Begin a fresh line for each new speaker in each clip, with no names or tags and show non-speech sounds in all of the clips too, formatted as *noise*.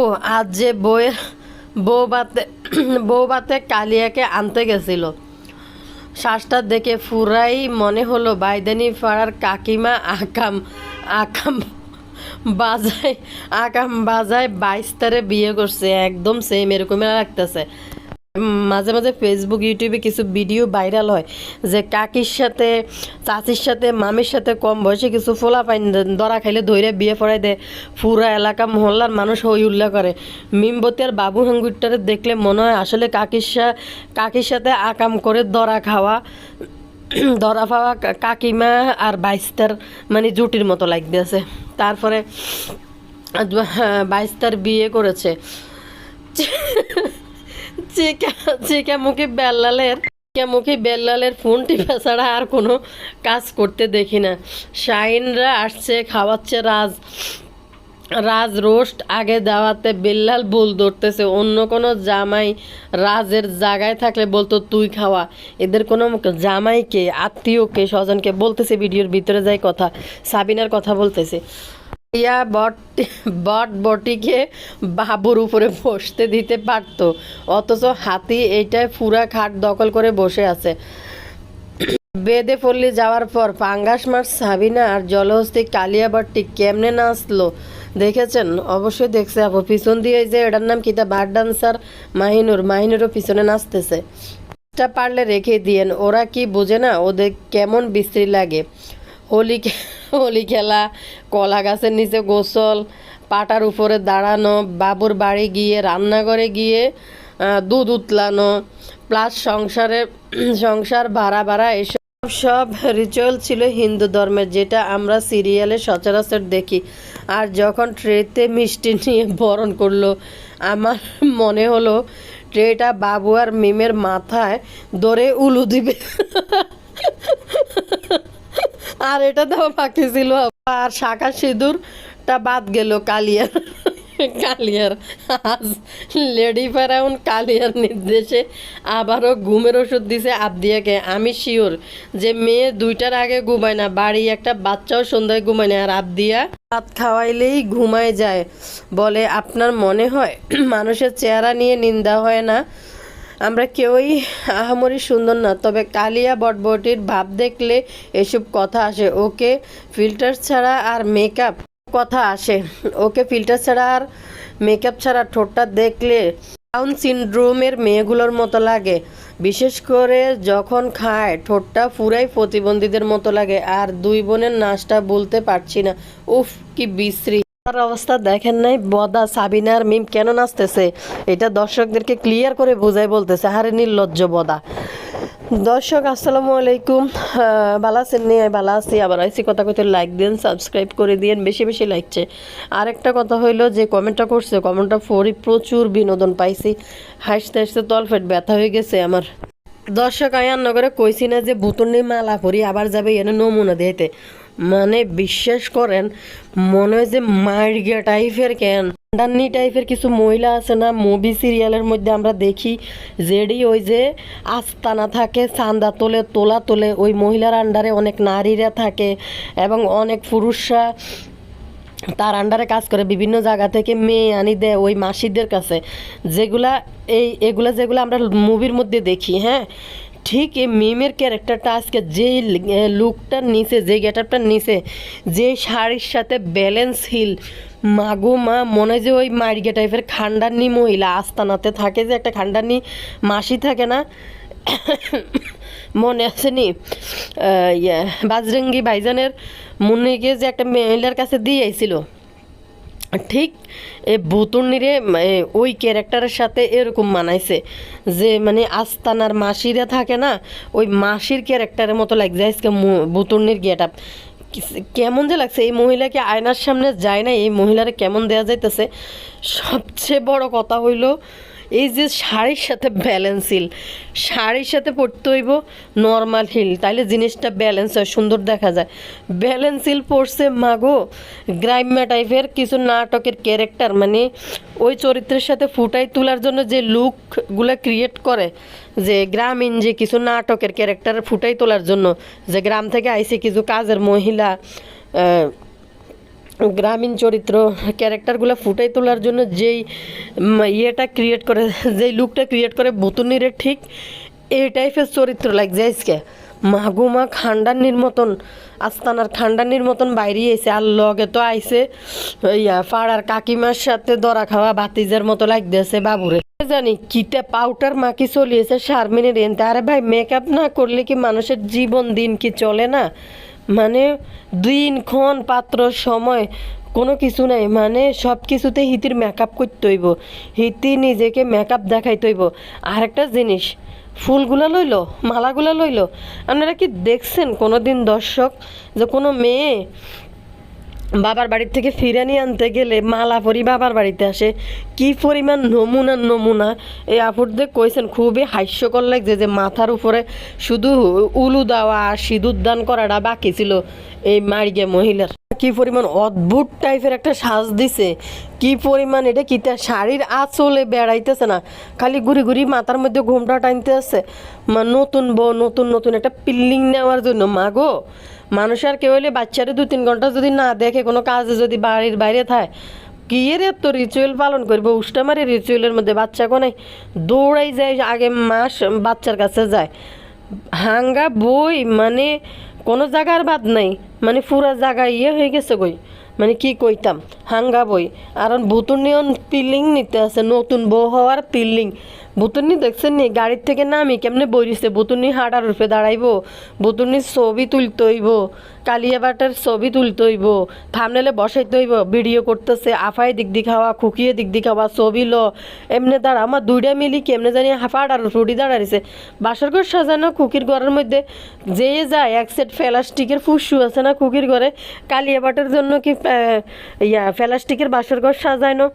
ও আজ যে বউয়ের বউবাতে বউবাতে কালিয়াকে আনতে গেছিল। শ্বাসটা দেখে ফুরাই মনে হলো বাইদানি পাড়ার কাকিমা আকাম আকাম বাজায় আকাম বাজায় বাইশ তারে বিয়ে করছে, একদম সেম এরকমই লাগতেছে। মাঝে মাঝে ফেসবুক ইউটিউবে কিছু ভিডিও ভাইরাল হয় যে কাকির সাথে চাচির সাথে মামির সাথে কম বয়সে কিছু ফোলা পাইন দরা খাইলে ধৈরে বিয়ে পড়াই দেয়। পুরা এলাকা মহল্লার মানুষ হই উল্লাহ করে। মিমবতী আর বাবু হাঙ্গুরটারে দেখলে মনে হয় আসলে কাকির কাকির সাথে আকাম করে দরা খাওয়া *clears throat* ধরা পাওয়া কাকিমা আর বাইস্তার মানে জুটির মতো লাগতেছে তারপরে হ্যাঁ, বাইস্তার বিয়ে করেছে। *laughs* চিকা চিকা মুখে বেল্লালের চিকা মুখে বেল্লালের ফোন টিপা ছাড়া আর কোনো কাজ করতে দেখি না। শাইনরা আসছে, খাওয়াচ্ছে রাজ রাজ রোস্ট আগে দেওয়াতে বেল্লাল ভুল ধরতেছে। অন্য কোনো জামাই রাজের জায়গায় থাকলে বলতো, তুই খাওয়া। এদের কোনো জামাইকে, আত্মীয়কে, স্বজনকে বলতেছে, ভিডিওর ভিতরে যাই কথা। সাবিনার কথা বলতেছে। ইয়া বট বট বটিকে বাবুর উপরে বসতে দিতে পারতো। অথচ হাতি এইটায় পুরা খাট দখল করে বসে আছে। বেদে পল্লী যাওয়ার পর পাঙ্গাস মাছ সাবিনা আর জলহস্তি কালিয়াবাট্টি কেমনে নাচলো দেখেছেন? অবশ্যই দেখছে আপু। পিছন দিয়ে যে এটার নাম কিতা বার ডান্সার মাহিনুর। মাহিনুরও পিছনে নাচতেছে। পারলে রেখে দিয়েন। ওরা কি বোঝে না? ওদের কেমন বিশ্রী লাগে। হোলি খে- হোলি খেলা, কলা গাছের নিচে গোসল, পাটার উপরে দাঁড়ানো, বাবুর বাড়ি গিয়ে, রান্নাঘরে গিয়ে দুধ উতলানো, প্লাস সংসারে, সংসার ভাড়া ভাড়া এসব সব রিচুয়াল ছিল হিন্দু ধর্মের, যেটা আমরা সিরিয়ালে সচরাচর দেখি। আর যখন ট্রেতে মিষ্টি নিয়ে বরণ করল, আমার মনে হলো, ট্রেটা বাবু আর মিমের মাথায় ধরে উলু দিবে। আর এটা তো বাকি ছিল। আর শাখা সিঁদুরটা বাদ গেল কালিয়ার। কালিয়ার আজ লেডি ফেরাউন কালিয়ার নির্দেশে আবারও ঘুমের ওষুধ দিছে আবদিয়াকে। আমি শিওর যে মেয়ে দুইটার আগে ঘুমায় না, বাড়ি একটা বাচ্চাও সন্ধ্যায় ঘুমায় না। আর আবদিয়া ভাত খাওয়াইলেই ঘুমায় যায় বলে আপনার মনে হয়? মানুষের চেহারা নিয়ে নিন্দা হয় না? আমরা কেউই আহামরি সুন্দর না, তবে কালিয়া বটবটির ভাব দেখলে এসব কথা আসে। ওকে ফিল্টার ছাড়া আর মেকআপ কথা আসে। ওকে ফিল্টার ছাড়া আর মেকআপ ছাড়া ঠোঁটটা দেখলে ডাউন সিনড্রোমের মেয়েগুলোর মতো লাগে। বিশেষ করে যখন খায়, ঠোঁটটা পুরাই প্রতিবন্ধীদের মতো লাগে, আর দুই বোনের নাচটা বলতে পারছি না। উফ, কি বিশ্রী। তার অবস্থা দেখেন নাই? বদা সাবিনার মিম কেন নাচতেছে? এটা দর্শকদেরকে ক্লিয়ার করে বোঝাই বলতেছে। হারে নির্লজ্জ বদা। দর্শক, আসসালামু আলাইকুম। ভালো আছেন নিয়ে ভালো আছি। আবার আইসি কথা কইতে লাইক দিন সাবস্ক্রাইব করে দিন বেশি বেশি লাইকছে আরেকটা কথা হইল যে কমেন্টটা করছে কমেন্টটা পড়ি প্রচুর বিনোদন পাইছি। হাসতে হাসতে তলফেট ব্যথা হয়ে গেছে আমার। দর্শক আয়ান নগরে কইছি না যে বুতনি মালা করি আবার যাবে এনে নমুনা দিতে। মানে বিশ্বাস করেন, মনে হয় যে মার্গিয়া টাইপের কেন? ডান্নি টাইপের কিছু মহিলা আছে না মুভি সিরিয়ালের মধ্যে আমরা দেখি যেডি ওই যে আস্তানা থাকে চান্দা তোলে, তোলা তোলে, ওই মহিলার আন্ডারে অনেক নারীরা থাকে এবং অনেক পুরুষরা তার আন্ডারে কাজ করে। বিভিন্ন জায়গা থেকে মেয়ে আনি দেয় ওই মাসিদের কাছে। যেগুলা এই, এগুলা যেগুলো আমরা মুভির মধ্যে দেখি হ্যাঁ? ঠিক এই মিমের ক্যারেক্টারটা আজকে যে লুকটার নিচে যে গেটআপটার নিচে যে শাড়ির সাথে ব্যালেন্স হিল মাগো মা, মনে যে ওই মার্গে টাইপের খান্ডানি মহিলা, আস্তানাতে থাকে যে একটা খান্ডানি মাসি থাকে না, মনে আছে নি? বাজরঙ্গি ভাইজানের মুন্নিকে যে একটা মহিলার কাছে দিয়ে আইছিল। ঠিক, এ বুতুর্নিরে ওই ক্যারেক্টারের সাথে এরকম মানাইছে যে মানে আস্তানার মাসিরা থাকে না, ওই মাসির ক্যারেক্টারের মতো লাগছে আজকে ভুতুর্নির গেট আপ। কেমন যে লাগছে এই মহিলাকে আয়নার সামনে যায় না, এই মহিলারা কেমন দেয়া যাইতেছে? সবচেয়ে বড় কথা হইল এই যে শাড়ির সাথে ব্যালেন্স হিল, শাড়ির সাথে পরতে হইব নর্মাল হিল। তাইলে জিনিসটা ব্যালেন্স হয়, সুন্দর দেখা যায়। ব্যালেন্স হিল পরছে মাগো গ্রাম্য টাইপের কিছু নাটকের ক্যারেক্টার মানে ওই চরিত্রের সাথে ফুটাই তোলার জন্য যে লুকগুলো ক্রিয়েট করে, যে গ্রামীণ যে কিছু নাটকের ক্যারেক্টার ফুটাই তোলার জন্য, যে গ্রাম থেকে আইসে কিছু কাজের মহিলা গ্রামীণ চরিত্র ক্যারেক্টারগুলো ফুটাই তোলার জন্য যেই ইয়েটা ক্রিয়েট করে, যেই লুকটা ক্রিয়েট করে বুতুনিরে ঠিক এই টাইপের চরিত্র লাগছে আজকে মাগুমা খান্ডানির মতন, আস্তানার খান্ডানির মতন বাইরে এসে আর লগে তো আইসে ইয়া পাড়ার কাকিমার সাথে দরা খাওয়া বাতিজের মতো লাগতেছে বাবুরে। জানি কিতে পাউডার মাকি চলিয়েছে শারমিনের এনতে। আরে ভাই মেকআপ না করলে কি মানুষের জীবন দিন কি চলে না? মানে দিনক্ষণ পাত্র সময় কোনো কিছু নাই মানে সব কিছুতে হিতির মেকআপ করতে হইব। হিতি নিজেকে মেকআপ দেখাইতে হইব। আর একটা জিনিস, ফুলগুলো লইলো, মালাগুলো লইলো, আপনারা কি দেখছেন কোনো দিন দর্শক যে কোনো মেয়ে বাবার বাড়ির থেকে ফিরানি আনতে গেলে মালা পরি বাবার বাড়িতে আসে। কি পরিমাণ নমুনা নমুনা? এই আপুরদের কইছেন, খুবই হাস্যকর লাগছে যে মাথার উপরে শুধু উলু দেওয়া সিঁদুর দান করাটা বাকি ছিল এই মারিগে মহিলার। কি পরিমাণ অদ্ভুত টাইপের একটা সাজ দিছে। কি পরিমাণ এটা কি তার শাড়ির আঁচলে বেড়াইতেছে না। খালি ঘুরি ঘুরি মাথার মধ্যে ঘুমটা টানতে আছে। নতুন বউ, নতুন নতুন একটা পিল্লিং নেওয়ার জন্য। মাগো মানুষ আর কেউ হলে বাচ্চারে দু তিন ঘণ্টা যদি না দেখে, কোনো কাজে যদি বাড়ির বাইরে থাকে, কি এর এত রিচুয়াল পালন করব? উষ্টামারি রিচুয়ালের মধ্যে বাচ্চা কোনে? দৌড়াই যায়, আগে মাস বাচ্চার কাছে যায়। হাঙ্গা, বই মানে কোনো জায়গার বাদ নাই। মানে পুরা জায়গা ইয়ে হয়ে গেছে কই? মানে কি কইতাম? হাঙ্গা বই। আর ভুতুনিয়ন পিলিং নিতে আছে, নতুন বউ হওয়ার পিলিং বুতুনি দেখছেন নি গাড়ির থেকে নামি, কেমনে বইরিছে? বুতুনি হাঁটার রূপে দাঁড়াইব। বুতুনির ছবি তুলতে হইব। কালিয়াবাটের ছবি তুলতে হইব। থামনেলে বসাইতে হইব। ভিডিও করতেছে আফাই দিক দিক খাওয়া খুকিয়ে দিক দিক খাওয়া ছবি ল। এমনি দাঁড়া, আমার দুইটা মিলি কেমনে জানি হাফাড়ার রুটি দাঁড়াইছে। বাসর ঘর সাজানো খুকির ঘরের মধ্যে যেয়ে যায়, এক সেট প্লাস্টিকের ফুসু আছে না খুকির ঘরে? কালিয়াবাটের জন্য কি ইয়া, প্লাস্টিকের বাসর ঘর সাজানো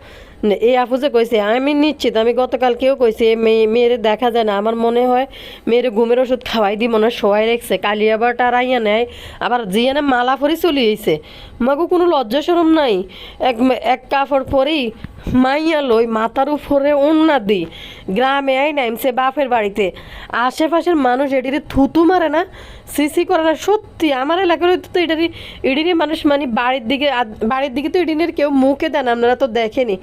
এই আফুজে কইছে, আমি নিশ্চিত, আমি গতকালকেও কইছি কইছে মেয়ে মেয়েরে দেখা যায় না। আমার মনে হয় মেয়ের ঘুমের ওষুধ খাওয়াই দিই মনে হয় শোয়াই রেখেছে। কালি আবার টারাইয়া নেয়, আবার জিয়ানে মালা পরে চলে আইছে। মাগো কোনো লজ্জা সরম নাই। এক এক কাপড় পরেই মাইয়া লই মাথার উপরে ওন্না দি। গ্রামে আই নাইমছে বাপের বাড়িতে। আশেপাশের মানুষ এটিরে থুতু মারে না, সিসি করে না। সত্যি, আমার এলাকার তো এটারই এটিরই মানুষ মানে বাড়ির দিকে বাড়ির দিকে তো এডিনের কেউ মুখে দেন, আপনারা তো দেখেনি।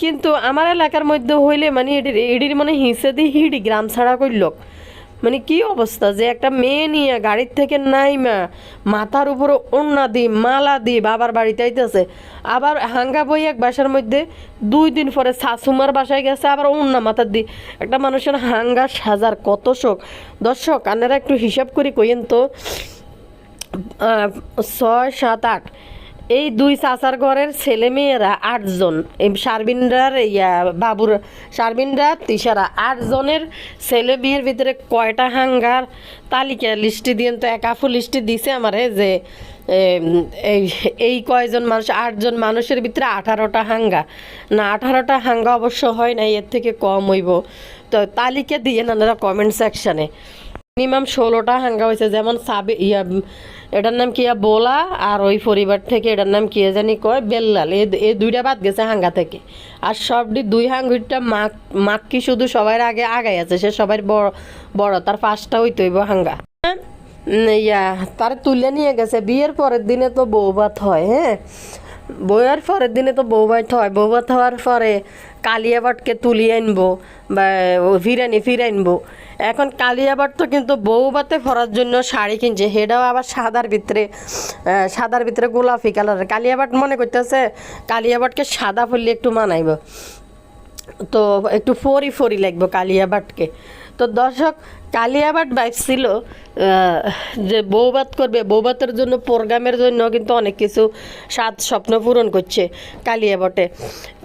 কিন্তু আমার এলাকার মধ্যে হইলে মানে এটির এটির মানে হিসে দিয়ে হিড়ি, গ্রাম ছাড়া করল মানে কি অবস্থা যে একটা মেয়ে নিয়ে গাড়ির থেকে নাইমা, মাথার উপরে ওন্না দি, মালা দি বাবার বাড়িতে আইতেছে। আবার হাঙ্গা বই এক বাসার মধ্যে দুই দিন পরে শাশুমার বাসায় গেছে, আবার ওন্না মাথার দি। একটা মানুষের হাঙ্গা সাজার কত শোক দর্শক আপনারা একটু হিসাব করে কইেন তো ছয়, সাত, আট। এই দুই চাচার ঘরের ছেলে মেয়েরা আটজন। এই শারবিনরার ইয়া, বাবুর শারবিনরা তিসারা আটজনের ছেলে মেয়ের ভিতরে কয়টা হাঙ্গার, তালিকা লিস্টি দিয়ে তো, এক আফু লিস্টি দিছে আমারে যে এই এই কয়জন মানুষ, আটজন মানুষের ভিতরে আঠারোটা হাঙ্গা। না, আঠারোটা হাঙ্গা অবশ্য হয় না এর থেকে কম হইব। তো তালিকা দিয়ে নানারা কমেন্ট সেকশানে। মিনিমাম ষোলোটা হাঙ্গা হয়েছে। যেমন সাবে, ইয়া, এটার নাম কি বোলা আর ওই পরিবার থেকে এটার নাম কি জানি কয়, বেল্লাল। এই দুইটা বাদ গেছে হাঙ্গা থেকে। আর সবটি দুই হাঙ্গুরটা মাক মাক কি শুধু সবার আগে আগাই আছে, সে সবার বড় বড়, তার পাঁচটা হইতে হইব হাঙ্গা। ইয়া, তার তুলে নিয়ে গেছে। বিয়ের পরের দিনে তো বৌভাত হয় হ্যাঁ? বইয়ের পরের দিনে তো বৌভাত হয়। বৌভাত হওয়ার পরে কালিয়াবাটকে তুলিয়ে আনব বা ফিরানি ফিরে আনব এখন কালিয়াবাট তো কিন্তু বৌভাতে পরার জন্য শাড়ি কিনছে, সেটাও আবার সাদার ভিতরে সাদার ভিতরে গোলাপি কালারের। কালিয়াবাট মনে করতেছে কালিয়াবাটকে সাদা ফুললে একটু মানাইব। তো একটু ফরি ফরি লাগবে কালিয়াবাটকে। তো দর্শক, কালিয়াবাট বাইক ছিল যে বৌবাত করবে বৌবাতের জন্য প্রোগ্রামের জন্য কিন্তু অনেক কিছু সাত স্বপ্ন পূরণ করছে কালিয়াবটে।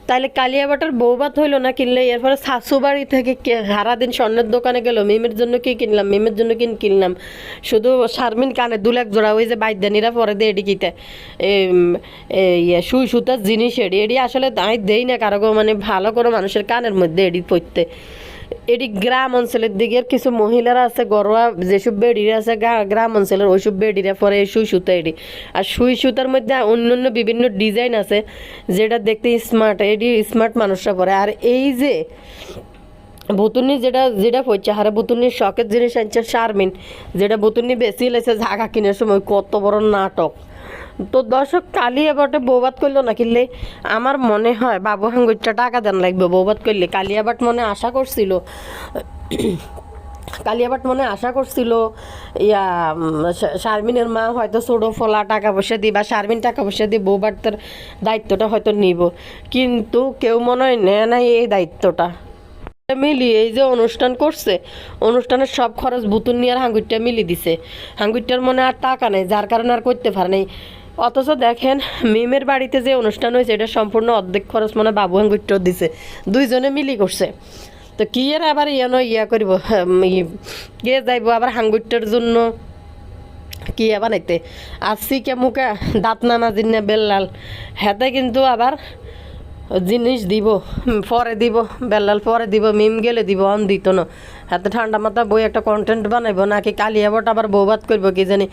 তাহলে কালিয়াবাটার বৌবাত হইল না কিনলে? এরপরে শাশুবাড়ি থেকে কে- সারাদিন স্বর্ণের দোকানে গেল। মিমের জন্য কি কিনলাম? মিমের জন্য কিন কিনলাম। শুধু শারমিন কানে দু লাখ জোড়া, ওই যে বাইদানিরা পরে দে এই সুই সুতার জিনিস এডি। এডি আসলে আমি দেই না কারও মানে ভালো করে মানুষের কানের মধ্যে এডি পড়তে এটি গ্রাম অঞ্চলের দিকের কিছু মহিলারা আছে, ঘরোয়া যেসব বেডিরা আছে গ্রাম অঞ্চলের ওইসব বেডিরা পরে সুই সুতা এডি আর সুই সুতার মধ্যে অন্য অন্য বিভিন্ন ডিজাইন আছে, যেটা দেখতে স্মার্ট, এটি স্মার্ট মানুষরা পরে। আর এই যে বুতুনি যেটা যেটা পড়ছে হারে বুতুনির শখের জিনিস আনছে, শারমিন, যেটা বুতুনি বেশি লেছে জাগা কিনার সময়, কত বড় নাটক। তো দর্শক, কালি এবারটা বৌবাদ করল না কিনলে আমার মনে হয়, বাবু হাঙ্গুরটা টাকা দেন লাগবে বৌবাদ করলে কালিয়াবাট মনে আশা করছিল কালিয়াবাট মনে আশা করছিল ইয়া শারমিনের মা হয়তো ছোটো ফলা টাকা পয়সা দিই বা শারমিন টাকা পয়সা দিয়ে বৌবাটটার দায়িত্বটা হয়তো নিব। কিন্তু কেউ মনে হয় নেয় নাই এই দায়িত্বটা। মিলিয়ে এই যে অনুষ্ঠান করছে, অনুষ্ঠানের সব খরচ বুতুন নিয়ে আর হাঙ্গুরটা মিলি দিছে। হাঙ্গুরটার মনে আর টাকা নেই, যার কারণে আর করতে পারে নাই। অথচ দেখেন, মিমের বাড়িতে যে অনুষ্ঠান হয়েছে, এটা সম্পূর্ণ অর্ধেক খরচ মানে বাবু হাঙ্গুরটাও দিছে। দুইজনে মিলি করছে। তো কি এর আবার ইয়ে ইয়া করিব? কে যাইব আবার হাঙ্গুরটার জন্য? কি বানাইতে আসছি কে মুখে? দাঁত না মাজিন না বেল্লাল। হাতে কিন্তু আবার জিনিস দিব পরে দিব, বেল্লাল পরে দিব, মিম গেলে দিব, অন দিত না। হাতে ঠান্ডা মাথা বই একটা কন্টেন্ট বানাইবো, নাকি কালিয়াবট আবার বৌবাত করব কি জানি।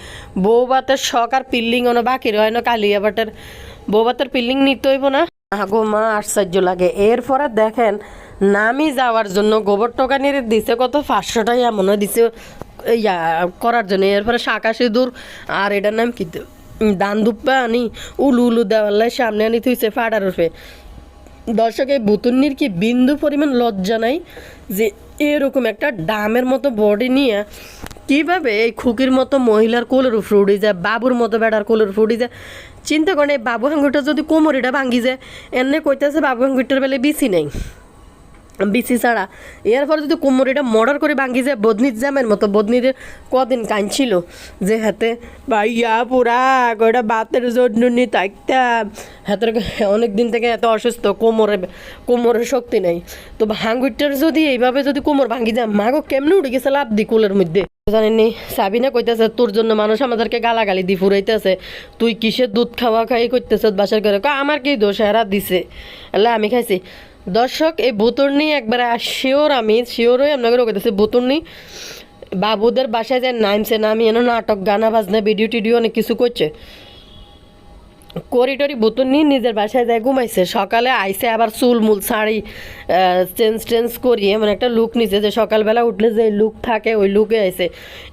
বৌবাতের শখ আর পিল্লিং অন বাকি রয় না, কালিয়াবটের বৌবাতের পিল্লিং নিতে হইব না। আগো মা, আশ্চর্য লাগে। এরপরে দেখেন, নামি যাওয়ার জন্য গোবর টোকা নিয়ে দিছে, কত পাঁচশো টাকা মনে হয় দিছে, ইয়া, করার জন্য। এরপরে শাঁকা সিঁদুর, আর এটার নাম কি? দান দুপ্পা আনি, উলু উলু দেওয়ার সামনে আনি থুইছে ফাড়ার রূপে দর্শক, এই বুতুন্নির কি বিন্দু পরিমাণ লজ্জা নাই যে এরকম একটা ডামের মতো বডি নিয়ে কীভাবে এই খুকির মতো মহিলার কোলের উপরে উঠে যায়, বাবুর মতো বেড়ার কোলের উপরে উঠে যায়? চিন্তা করেন, এই বাবু হাঙ্গুরটা যদি কোমরিটা ভাঙ্গি যায় এমনি কইতেছে বাবু হাঙ্গুরটার বেলে বেশি নেই। বিসি ছাড়া। এরপরে যদি কোমরিটা মর্ডার করে ভাঙ্গি যায়, বদনির জামের মতো বদনিদের কদিন কাঁদছিল যে হাতে, ভাইয়া, পুরা, কয়টা বাতের জন্য নি থাকতাম। হাতের অনেক দিন থেকে এত অসুস্থ, কোমরে, কোমরের শক্তি নাই। তো হাঙ্গুরটার যদি এইভাবে যদি কোমর ভাঙ্গি যায়, মাগো কেমনে উঠে গেছে লাভ দি কুলের মধ্যে? জানেননি? সাবিনা কইতেছে, তোর জন্য মানুষ আমাদেরকে গালাগালি দি ফুরাইতেছে। তুই কিসের দুধ খাওয়া খাই করতেছ বাসার ঘরে? আমার কি দোষ? হেরা দিছে। এলে আমি খাইছি। দর্শক, এই বুতুর্নি একবার শিওর আমি, শিওরই আপনাকে রোকেতেছি বুতুর্নি। বাবুদের বাসায় যে নামছে নামি এনে নাটক, গানা বাজনা ভিডিও টিডিও অনেক কিছু করছে। করিডরি বোতল নিয়ে নিজের বাসায় যায় ঘুমাইছে, সকালে আইসে আবার চুল মুল, শাড়ি চেঞ্জ টেঞ্জ করিয়ে মানে একটা লুক নিছে যে সকালবেলা উঠলে যে লুক থাকে, ওই লুকে আইসে।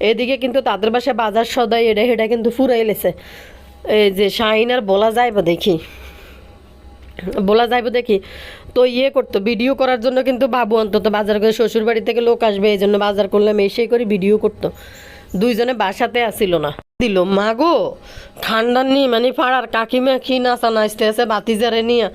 এদিকে কিন্তু তাদের বাসায় বাজার সদাই এটা হেটা কিন্তু ফুরাই লেছে। এই যে শাইন আর বলা যায় বা দেখি। বলা যাইব দেখি তো ইয়ে করতো, ভিডিও করার জন্য কিন্তু বাবু অন্তত বাজার করে শ্বশুর বাড়ি থেকে লোক আসবে, এই জন্য বাজার করলাম এসেই করে ভিডিও করতো। দুইজনে বাসাতে আসিল না। দিল, মাগো, ঠান্ডা নিয়ে মানে পাড়ার কাকিমা কি নাচা নাচতে আছে বাতিজারে নিয়ে?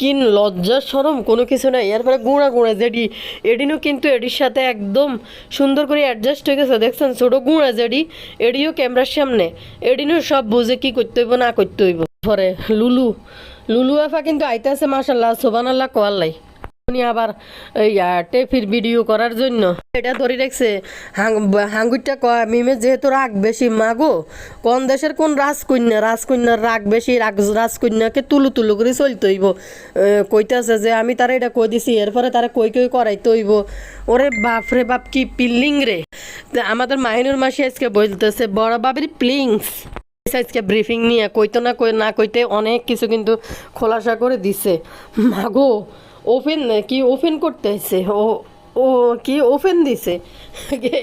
কিন লজ্জা সরম কোনো কিছু নাই। এরপরে গুঁড়া গুঁড়া জেডি, এডিনও কিন্তু এডির সাথে একদম সুন্দর করে অ্যাডজাস্ট হয়ে গেছে, দেখছেন? ছোটো গুঁড়া জেডি, এডিও ক্যামেরার সামনে। এডিনও সব বুঝে কি করতে হইব, না করতে হইব। পরে, লুলু লুলু আফা কিন্তু আইতাছে মাসাল্লাহ সোবান আল্লাহ কোয়াল্লাই উনি আবার এই টেফির ভিডিও করার জন্য। এটা ধরে রাখছে হাঙ্গুরটা কয়, মিমে যেহেতু রাগ বেশি, মাগো, কোন দেশের কোন রাজকন্যা, রাজকন্যার রাগ বেশি, রাগ, রাজকন্যাকে তুলু তুলু করে চলতে হইব। কইতাছে যে, আমি তারা এটা কই দিছি, এরপরে তারা কই কই করাইতে হইব। ওরে বাপ রে বাপ, কি পিল্লিং রে। আমাদের মাহিনুর মাসি আজকে বলতেছে, বড় বাবির প্লিংস আজকে ব্রিফিং নিয়ে কইতো না কই না কইতে অনেক কিছু কিন্তু খোলাসা করে দিছে। মাগো ওপেন কি ওপেন করতে হয়েছে ও ও কি ওপেন দিছে?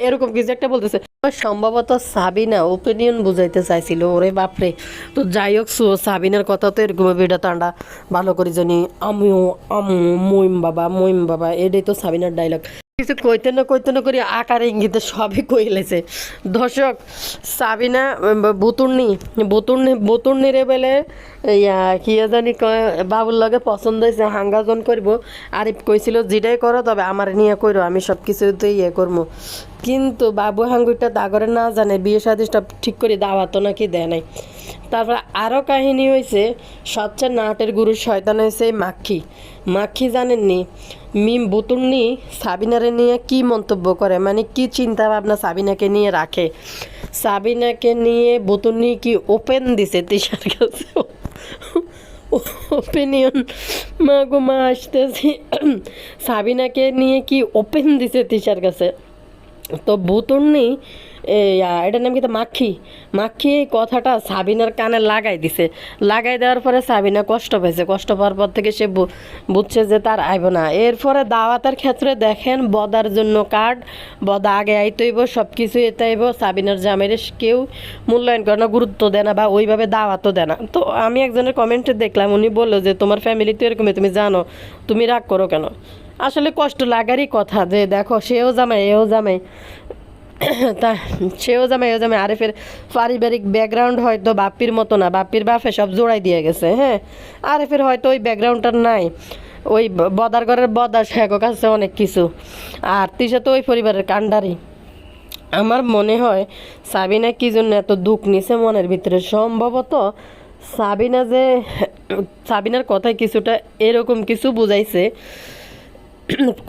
এরকম কিছু একটা বলতেছে। সম্ভবত সাবিনা ওপিনিয়ন বুঝাইতে চাইছিল। ওরে বাপরে। তো যাই হোক সাবিনার কথা তো এরকম বেটা তান্ডা ভালো করে জানি। আমিও আমু মইম বাবা মইম বাবা, এটাই তো সাবিনার ডায়লগ কিছু কইতে না কইতে না করি আকার ইঙ্গিতে সবই কইলেছে। দর্শক, সাবিনা বুতুর্নি বুতুর্নি রে বেলে, ইয়া, কি জানি বাবুর লগে পছন্দ হয়েছে, হাঙ্গাজন করব। আরিফ কইছিল, যেটাই করো তবে আমার নিয়ে কইরো, আমি সব কিছুতে ইয়ে করব। কিন্তু বাবু হাঙ্গুরটা দাগরে না জানে, বিয়ে সাথে সব ঠিক করে দাওয়াতো নাকি দেয় নাই। তারপর আরও কাহিনী হয়েছে সবচেয়ে নাটের গুরু শয়তান হয়েছে মাক্ষী। মাক্ষী জানেননি মিম বুতুর্নি সাবিনারে নিয়ে কি মন্তব্য করে? মানে কি চিন্তা ভাবনা সাবিনাকে নিয়ে রাখে? সাবিনাকে নিয়ে বুতুর্নি কি ওপেন দিছে তিশার কাছে? ওপিনিয়ন মা গো মা আসতেছি। সাবিনাকে নিয়ে কি ওপেন দিছে তিশার কাছে? তো আহ, এটার নাম কি তো? মাখি মাখি কথাটা সাবিনার কানে লাগাই দিছে। লাগাই দেওয়ার পরে সাবিনা কষ্ট পেয়েছে। কষ্ট পাওয়ার পর থেকে সে বুঝছে যে তার আইব না। এরপরে দাওয়াতের ক্ষেত্রে দেখেন বদার জন্য কার্ড। বদা আগে আইতইব সব কিছু এতাইব। সাবিনার জামের কেউ মূল্যায়ন করে না, গুরুত্ব দেয় না বা ওইভাবে দাওয়াতও দেয় না। তো আমি একজনের কমেন্টে দেখলাম, উনি বলল যে, তোমার ফ্যামিলি তো এরকমই, তুমি জানো, তুমি রাগ করো কেন? আসলে কষ্ট লাগারই কথা যে, দেখো, সেও জামাই, এও জামাই। তা সেও জামাই এও জামাই আরেফের পারিবারিক ব্যাকগ্রাউন্ড হয়তো বাপ্পির মতো না। বাপ্পির বাপে সব জোড়াই দিয়ে গেছে হ্যাঁ? আরেফের হয়তো ওই ব্যাকগ্রাউন্ডটা নাই। ওই ব- বদার ঘরের বদার শেখো কাছে অনেক কিছু। আর তিসা তো ওই পরিবারের কাণ্ডারি। আমার মনে হয় সাবিনা কি জন্য এত দুঃখ নিছে মনের ভিতরে? সম্ভবত সাবিনা যে, সাবিনার কথায় কিছুটা এরকম কিছু বুঝাইছে।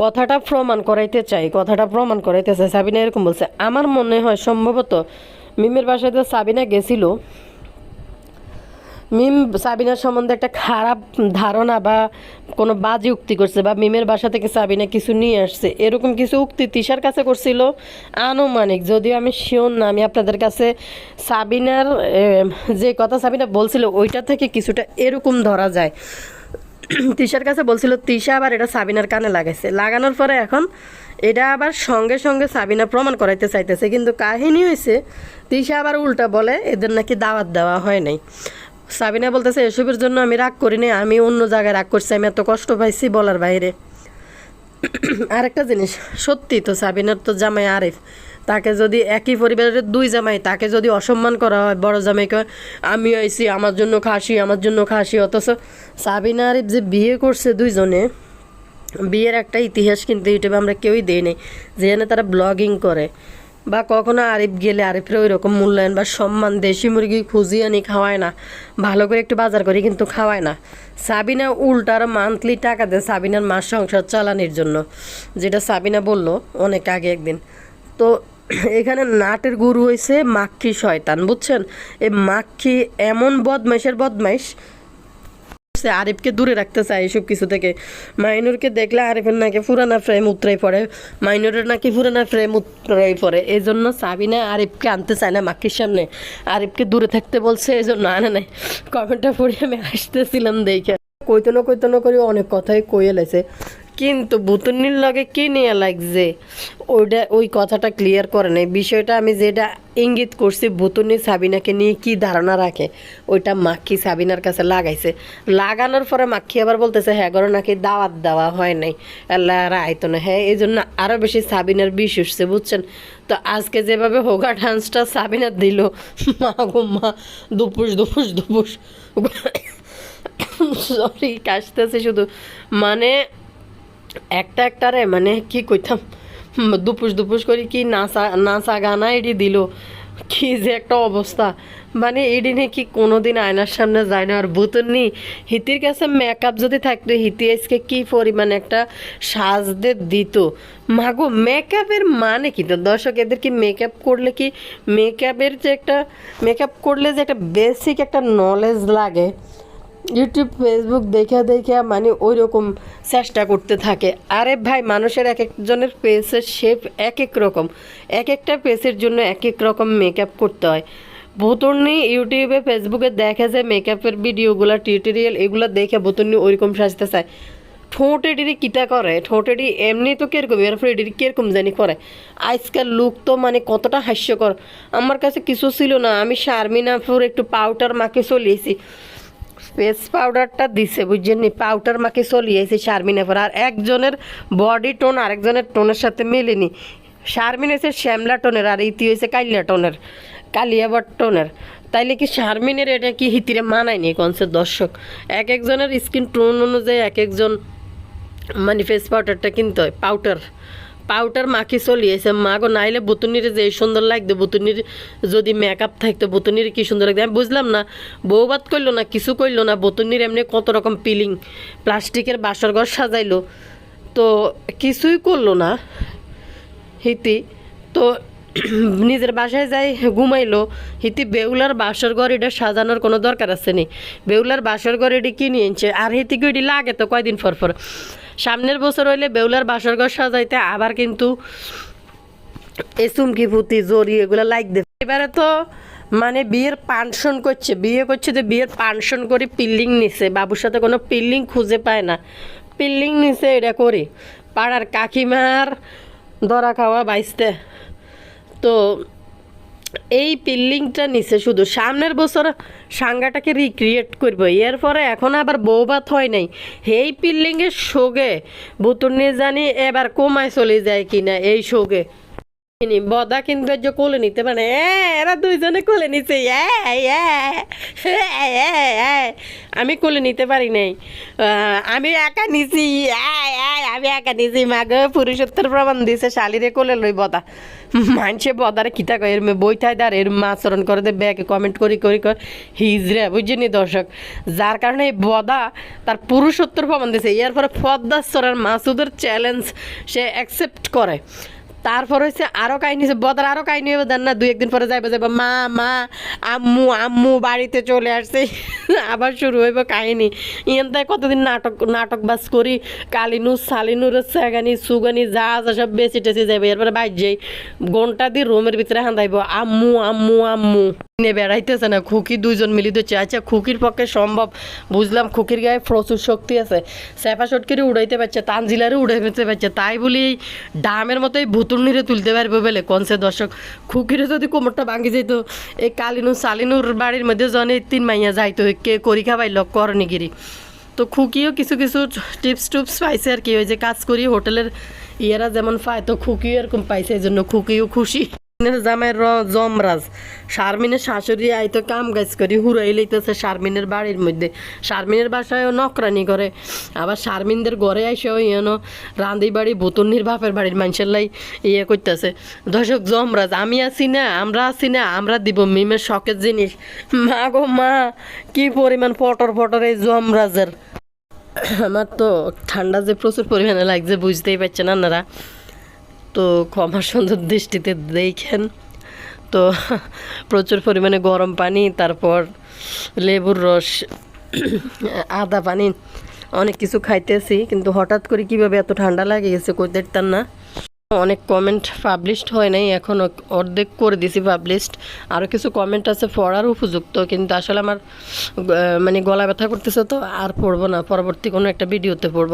কথাটা প্রমাণ করাইতে চাই, কথাটা প্রমাণ করাইতে চাই। সাবিনা এরকম বলছে, আমার মনে হয় সম্ভবত মিমের বাসায় সাবিনা গেছিল। মিম সাবিনার সম্বন্ধে একটা খারাপ ধারণা বা কোনো বাজে উক্তি করছে বা মিমের বাসা থেকে সাবিনা কিছু নিয়ে আসছে। এরকম কিছু উক্তি তিশার কাছে করছিল আনুমানিক। যদিও আমি শিওর না, আমি আপনাদের কাছে সাবিনার যে কথা সাবিনা বলছিল, ওইটা থেকে কিছুটা এরকম ধরা যায়। তিশার কাছে বলছিল তিশা আবার এটা সাবিনার কানে লাগাইছে। লাগানোর পরে এখন এটা আবার সঙ্গে সঙ্গে সাবিনা প্রমাণ করাইতে চাইতেছে। কিন্তু কাহিনী হয়েছে তিশা আবার উল্টা বলে, এদের নাকি দাওয়াত দেওয়া হয় নাই। সাবিনা বলতেছে, এসবের জন্য আমি রাগ করি করিনি আমি অন্য জায়গায় রাগ করছি, আমি এত কষ্ট পাইছি বলার বাইরে। আরেকটা জিনিস, সত্যি তো সাবিনার তো জামাই আরিফ। তাকে যদি একই পরিবারের দুই জামাই, তাকে যদি অসম্মান করা হয়, বড় জামাইকে আমি আইছি, আমার জন্য খাসি, আমার জন্য খাসি, অথচ সাবিনা আরিফ যে বিয়ে করছে দুইজনে, বিয়ের একটা ইতিহাস কিন্তু ইউটিউবে আমরা কেউই দেই নাই যেখানে তারা ব্লগিং করে। বা কখনো আরিফ গেলে আরিফের ওই রকম মূল্যায়ন বা সম্মান, দেশি মুরগি খুঁজি আনি খাওয়ায় না, ভালো করে একটু বাজার করি কিন্তু খাওয়ায় না। সাবিনা উল্টার মান্থলি টাকা দেয় সাবিনার মাস সংসার চালানোর জন্য, যেটা সাবিনা বলল অনেক আগে একদিন। তো এখানে নাটের গুরু হয়েছে মাক্ষি শয়তান, বুঝছেন? এই মাক্ষি এমন বদমাইশের বদমাইশ। সে আরিফকে দূরে রাখতে চায় এসব কিছু থেকে। মাইনুরকে দেখলে আরিফের নাকি পুরানা ফ্রেম উতরাই পড়ে। মাইনুরের নাকি পুরানা ফ্রেম উতরাই পড়ে। এই জন্য সাবিনা আরিফকে আনতে চায় না মাকির সামনে। আরিফকে দূরে থাকতে বলছে এই জন্য আনে নাই। কমেন্টটা পড়ে আমি আসতেছিলাম দেখে। কইতো না কইতো না করে অনেক কথাই কইয়ে লাইছে। কিন্তু বুতুনির লগে কি নিয়ে লাগছে? ওইটা, ওই কথাটা ক্লিয়ার করে নাই। বিষয়টা আমি যেটা ইঙ্গিত করছি বুতুনি সাবিনাকে নিয়ে কি ধারণা রাখে, ওইটা মাক্ষি সাবিনার কাছে লাগাইছে। লাগানোর পরে মাক্ষি আবার বলতেছে হ্যাঁ গরো নাকি দাওয়াত দেওয়া হয় নাই। আল্লাহ আইতো না। হ্যাঁ এই জন্য আরও বেশি সাবিনার বিষ উঠছে, বুঝছেন? তো আজকে যেভাবে হোগা ডান্সটা সাবিনার দিল, মা গো মা, দুপুস দুপুস দুপুস। *coughs* সরি কাশতেছে শুধু। মানে একটা একটারে মানে কি কইতাম? দুপুস দুপুস করে কি নাচা নাচা গানা এটি দিল। কি যে একটা অবস্থা। মানে এডি নাকি কোনোদিন আয়নার সামনে যায় না। আর বুতনি হিতির কাছে মেকআপ যদি থাকতো, হিতি আজকে কি পরিমাণে একটা সাজতে দিত। মাগো মেকআপের মানে কি? তো দর্শক, এদের কি মেকআপ করলে কি মেকআপের যে একটা মেকআপ করলে যে একটা বেসিক একটা নলেজ লাগে ইউটিউব ফেসবুক দেখে দেখে মানে ওই রকম চেষ্টা করতে থাকে। আরে ভাই, মানুষের এক একজনের ফেসের শেপ এক এক রকম। এক একটা ফেসের জন্য এক এক রকম মেকআপ করতে হয়। ভুতুর্নি ইউটিউবে ফেসবুকে দেখে যে মেকআপের ভিডিওগুলো টিউটোরিয়াল এগুলো দেখে ভুতুর্নি ওইরকম সাজতে চায় ঠোঁটেডিরি কিটা করে? ঠোঁটেডি এমনি তো কীরকম? এরপর এডিরি কীরকম জানি করে? আজকাল লুক তো মানে কতটা হাস্যকর। আমার কাছে কিছু ছিল না। আমি শারমিনাপুর একটু পাউডার মাকে চলিয়েছি ফেস পাউডারটা দিছে বুঝছেন নি পাউডার মাকে চলিয়েছে শারমিন এবার আর একজনের বডি টোন আরেকজনের টোনের সাথে মেলেনি। শারমিন হয়েছে শ্যামলা টোনের আর ইতি হয়েছে কালিয়া টোনের, কালিয়াবট টোনের। তাইলে কি শারমিনের এটা কি হিতিরে মানায়নি কনসে দর্শক? এক একজনের স্কিন টোন অনুযায়ী এক একজন মানে ফেস পাউডারটা কিনতে হয় পাউডার পাউডার মাখি চলিয়েছে। মা গো নাইলে বুতুনির যে সুন্দর লাগতো বুতুনির যদি মেকআপ থাকতো, বুতুনির কি সুন্দর লাগতো? আমি বুঝলাম না। বউবাদ করল না, কিছু করল না, বুতুনির এমনি কত রকম পিলিং প্লাস্টিকের বাসর ঘর সাজাইলো। তো কিছুই করল না। হিতি, তো *clears throat* নিজের বাসায় যাই ঘুমাইলো, হিতি বেউলার বাসর ঘর এটা সাজানোর কোনো দরকার আছে নি। বেউলার বাসর ঘর এটি কিনে এনেছে আর হিতিকে এটি লাগে তো কয়দিন পর পর। সামনের বছর হইলে বেউলার বাসর ঘর সাজাইতে আবার কিন্তু এই চুমকি পুঁতি জড়ি এগুলো লাইক দে এবারে তো মানে বিয়ের পানশন করছে, বিয়ে করছে তো বিয়ের পানশন করে পিল্লিং নিছে, বাবুর সাথে কোনো পিল্লিং খুঁজে পায় না। পিল্লিং নিছে এটা করি, পাড়ার কাকিমার দরা খাওয়া বাইসতে তো এই পিল্লিংটা নিছে শুধু। সামনের বছর সাঙ্গাটাকে রিক্রিয়েট করব। এরপরে এখন আবার বৌবাত হয় নাই। এই পিল্লিংয়ের শোকে বুতুর নিয়ে জানি এবার কমায় চলে যায় কিনা এই শোকে। বদা কিন্তু যে কোলে নিতে পারে। এরা দুইজনে কোলে নিছে। আমি কোলে নিতে পারি নাই। আমি একা নিছি। আমি একা নিছি। মাগে, পুরুষত্বের প্রমাণ দিছে শালিরে কোলে লই বদা। মানছে বদারে কিতা কয় এরমে বইথায় দাঁড়, এর আচরণ করে দে, ব্যাগে কমেন্ট করি করি, কর। হিজরে বুঝছেনি দর্শক? যার কারণে এই বদা তার পুরুষত্বের প্রমাণ দিছে। এরপরে পদ্মাশ্বরের মাসুদের চ্যালেঞ্জ সে অ্যাকসেপ্ট করে। তারপর হচ্ছে আরও কাহিনী হচ্ছে বদার আরও কাহিনী হবে দেন না দুই একদিন পরে যাইবে, যাইব, মা মা, আম্মু আম্মু বাড়িতে চলে আসছে। *laughs* আবার শুরু হইব কাহিনী। তাই কতদিন নাটক নাটক বাস করি, কালিনু সালিনুর সেগানি সুগানি, যা যা সব বেশি টেসি যাবে এরপরে বাইর যাই ঘণ্টা দিয়ে রুমের ভিতরে হান্দাইব আম্মু আম্মু আম্মু। নে বেড়াইতেছে না, খুকি দুইজন মিলি দিচ্ছে আচ্ছা খুকির পক্ষে সম্ভব, বুঝলাম খুকির গায়ে প্রচুর শক্তি আছে। সেফা সটকিরে উড়াইতে পারছে, তানজিলারে উড়াইতে পারছে, তাই বলি ডামের মতোই এই ভুতুর্নিরে তুলতে পারবে বলে কনসে দর্শক খুকিরে যদি কোমরটা ভাঙি যেত এই কালিনু সালিনুর বাড়ির মধ্যে জনে তিন মাইয়া যাইতো কে করি খাবাই লক করণিগিরি তো খুকিও কিছু কিছু টিপস টুপস পাইছে আর কি ওই যে, কাজ করি হোটেলের ইয়েরা যেমন পায়, তো খুকিও এরকম পাইছে, এই জন্য খুকিও খুশি। জামাইয়ের র- জমরাজ শারমিনের শাশুড়ি আইতো কাম গাছ করি, হুড়াই লইতেছে শারমিনের বাড়ির মধ্যে। শারমিনের বাসায়ও নকরানি করে। আবার শারমিনদের ঘরে আইসেও ইয়েনো রান্দি বাড়ি, বুতন্নির বাপের বাড়ির মানুষের লাই ইয়ে করতেছে। দর্শক জমরাজ আমি আছি না, আমরা আছি না, আমরা দিব মিমের শখের জিনিস। মা গো মা, কি পরিমাণ পটর পটর এই জমরাজের আমার তো ঠান্ডা যে প্রচুর পরিমাণে লাগছে, বুঝতেই পারছেন আপনারা। তো ক্ষমা সুন্দর দৃষ্টিতে দেখেন। তো প্রচুর পরিমাণে গরম পানি, তারপর লেবুর রস, আদা পানি, অনেক কিছু খাইতেছি। কিন্তু হঠাৎ করে কীভাবে এত ঠান্ডা লাগে গেছে কই দেখতাম না। অনেক কমেন্ট পাবলিশড হয় নাই, এখন অর্ধেক করে দিছি পাবলিশড আরও কিছু কমেন্ট আছে পড়ার উপযুক্ত, কিন্তু আসলে আমার মানে গলা ব্যথা করতেছে তো, আর পড়ব না, পরবর্তী কোনো একটা ভিডিওতে পড়ব।